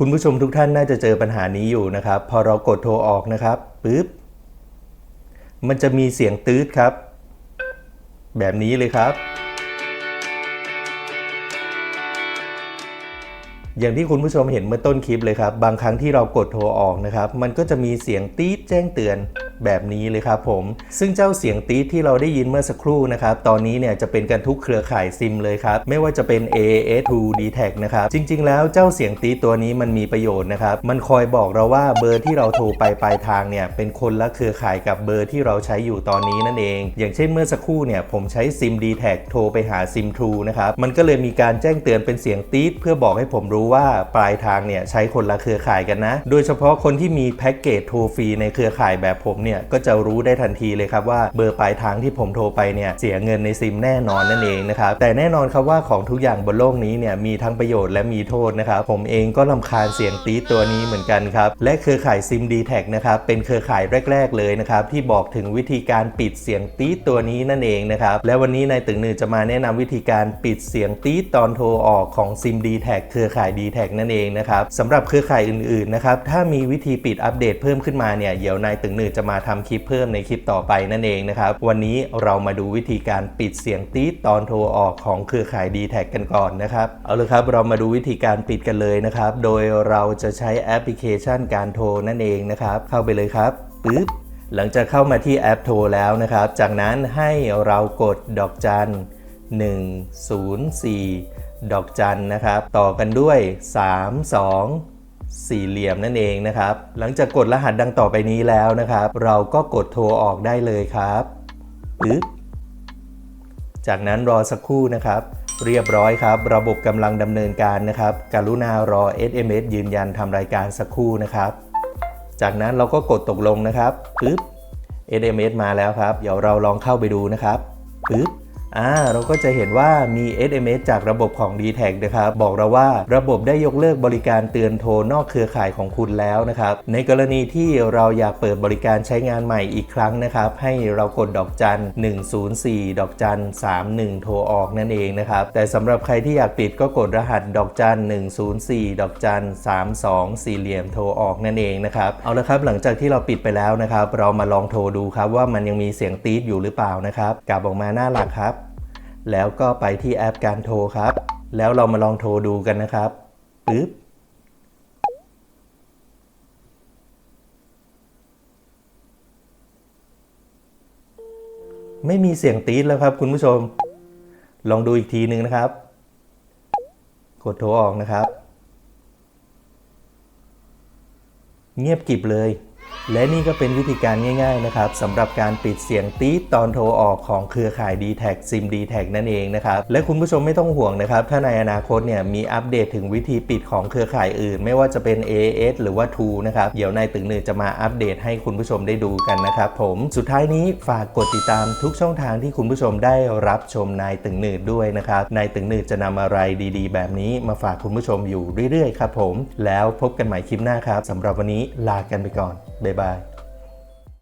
คุณผู้ชมทุกท่านน่าจะเจอปัญหานี้อยู่นะครับ พอเรากดโทรออกนะครับปึ๊บมันจะมีเสียงตืดครับ แบบนี้เลยครับ อย่างที่คุณผู้ชมเห็นเมื่อต้นคลิปเลยครับ บางครั้งที่เรากดโทรออกนะครับ มันก็จะมีเสียงตี๊ดแจ้งเตือน แบบนี้เลยครับผม ซึ่งเจ้าเสียงตี๊ดที่เราได้ยินเมื่อสักครู่นะครับ ตอนนี้เนี่ยจะเป็นกันทุกเครือข่ายซิมเลยครับ ไม่ว่าจะเป็น AAS2 d t a c นะครับ จริง ๆ แล้วเจ้าเสียงตี๊ดตัวนี้มันมีประโยชน์นะครับ มันคอยบอกเราว่าเบอร์ที่เราโทรไปปลายทางเนี่ยเป็นคนละเครือข่ายกับเบอร์ที่เราใช้อยู่ตอนนี้นั่นเอง อย่างเช่นเมื่อสักครู่เนี่ยผมใช้ซิม d t a c โทรไปหาซิม True นะครับ มันก็เลยมีการแจ้งเตือนเป็นเสียงตี๊ดเพื่อบอกให้ผมรู้ว่าปลายทางเนี่ยใช้คนละเครือข่ายกันนะ โดยเฉพาะคนที่มีแพ็กเกจโทรฟรีในเครือข่ายแบบผมเนี่ยก็จะรู้ได้ทันทีเลยครับว่าเบอร์ปลายทางที่ผมโทรไปเนี่ยเสียเงินในซิมแน่นอนนั่นเองนะครับแต่แน่นอนครับว่าของทุกอย่างบนโลกนี้เนี่ยมีทั้งประโยชน์และมีโทษนะครับผมเองก็ลำคาญเสียงตีตัวนี้เหมือนกันครับและเครือข่ายซิม d t แทนะครับเป็นเครือข่ายแรก ๆ เลยนะครับที่บอกถึงวิธีการปิดเสียงตีตัวนี้นั่นเองนะครับและวันนี้นายตึงหนือจะมาแนะนำวิธีการปิดเสียงตีตอนโทรออกของซิม d t แทเครือข่าย d t แทนั่นเองนะครับสำหรับเครือข่ายอื่นๆนะครับถ้ามีวิธีปิดอัปเดตเพิ่มขึ้นมาเนี่ยเดี๋ยวนายตึงหนือจะมาทำคลิปเพิ่มในคลิปต่อไปนั่นเองนะครับ วันนี้เรามาดูวิธีการปิดเสียงตีตอนโทรออกของเครือข่าย d t แทกันก่อนนะครับเอาเลยครับเรามาดูวิธีการปิดกันเลยนะครับ โดยเราจะใช้แอปพลิเคชันการโทรนั่นเองนะครับเข้าไปเลยครับปึ๊บหลังจากเข้ามาที่แอปโทรแล้วนะครับ จากนั้นให้เรากดดอกจัน 104 ดอกจันนะครับ ต่อกันด้วย 3 2 สี่เหลี่ยมนั่นเองนะครับ หลังจากกดรหัสดังต่อไปนี้แล้วนะครับ เราก็กดโทรออกได้เลยครับปึ๊บจากนั้นรอสักครู่นะครับ เรียบร้อยครับ ระบบกำลังดำเนินการนะครับ กรุณารอ SMS ยืนยันทำรายการสักครู่นะครับ จากนั้นเราก็กดตกลงนะครับปึ๊บ SMS มาแล้วครับ เดี๋ยวเราลองเข้าไปดูนะครับปึ๊บ อ่าเราก็จะเห็นว่ามี SMS จากระบบของ d t แทนะครับ บอกเราว่าระบบได้ยกเลิกบริการเตือนโทรนอกเครือข่ายของคุณแล้วนะครับ ในกรณีที่เราอยากเปิดบริการใช้งานใหม่อีกครั้งนะครับ ให้เรากดดอกจัน 104 ดอกจัน 31 โทรออกนั่นเองนะครับ แต่สำหรับใครที่อยากปิดก็กดรหัสดอกจัน 104 ดอกจัน 32 สี่เหลี่ยมโทรออกนั่นเองนะครับ เอาละครับหลังจากที่เราปิดไปแล้วนะครับ เรามาลองโทรดูครับว่ามันยังมีเสียงตีดอยู่หรือเปล่านะครับกลับออกมาหน้าหลักครับ แล้วก็ไปที่แอปการโทรครับ แล้วเรามาลองโทรดูกันนะครับปึ๊บไม่มีเสียงตีดแล้วครับคุณผู้ชม ลองดูอีกทีหนึ่งนะครับ กดโทรออกนะครับ เงียบกิบเลย และนี่ก็เป็นวิธีการง่ายๆนะครับสำหรับการปิดเสียงตีดตอนโทรออกของเครือข่าย d t แทซิม d t แทนั่นเองนะครับ และคุณผู้ชมไม่ต้องห่วงนะครับ ถ้าในอนาคตเนี่ยมีอัปเดตถึงวิธีปิดของเครือข่ายอื่น ไม่ว่าจะเป็น AS หรือว่า True นะครับ เดี๋ยวนายตึงหนือจะมาอัปเดตให้คุณผู้ชมได้ดูกันนะครับผมสุดท้ายนี้ฝากกดติดตามทุกช่องทางที่คุณผู้ชมได้รับชมนายตึงหนือด้วยนะครับนายตึงหนือจะนำอะไรดี ๆ แบบนี้มาฝากคุณผู้ชมอยู่เรื่อยๆครับผมแล้วพบกันใหม่คลิปหน้าครับสำหรับวันนี้ลากันไปก่อนบ๊ายบาย